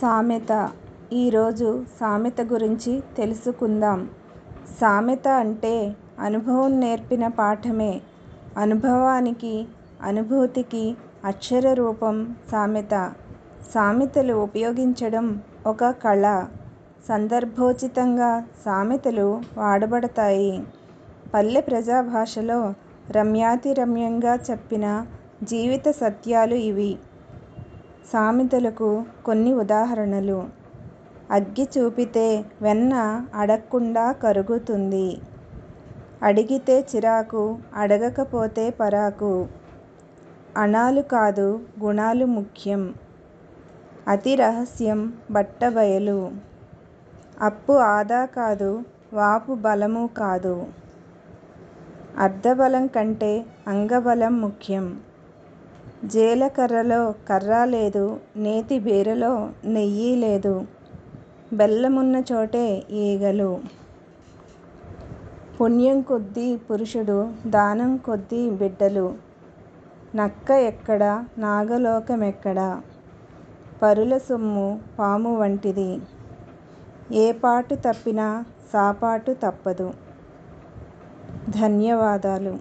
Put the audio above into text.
సామెత ఈరోజు సామెత గురించి తెలుసుకుందాం. సామెత అంటే అనుభవం నేర్పిన పాఠమే. అనుభవానికి, అనుభూతికి అక్షర రూపం సామెత. సామెతలు ఉపయోగించడం ఒక కళ. సందర్భోచితంగా సామెతలు వాడబడతాయి. పల్లె ప్రజాభాషలో రమ్యాతిరమ్యంగా చెప్పిన జీవిత సత్యాలు ఇవి. సామెతలకు కొన్ని ఉదాహరణలు: అగ్గి చూపితే వెన్న అడక్కుండా కరుగుతుంది. అడిగితే చిరాకు అడగకపోతే పరాకు. అణాలు కాదు గుణాలు ముఖ్యం. అతి రహస్యం బట్టబయలు. అప్పు ఆదా కాదు వాపు బలము కాదు. అర్ధబలం కంటే అంగబలం ముఖ్యం. జీలకర్రలో కర్ర లేదు నేతి బీరలో నెయ్యి లేదు. బెల్లమున్న చోటే ఈగలు. పుణ్యం కొద్దీ పురుషుడు దానం కొద్దీ బిడ్డలు. నక్క ఎక్కడ నాగలోకమెక్కడ. పరుల సొమ్ము పాము వంటిది. ఏ పాటు తప్పినా సాపాటు తప్పదు. ధన్యవాదాలు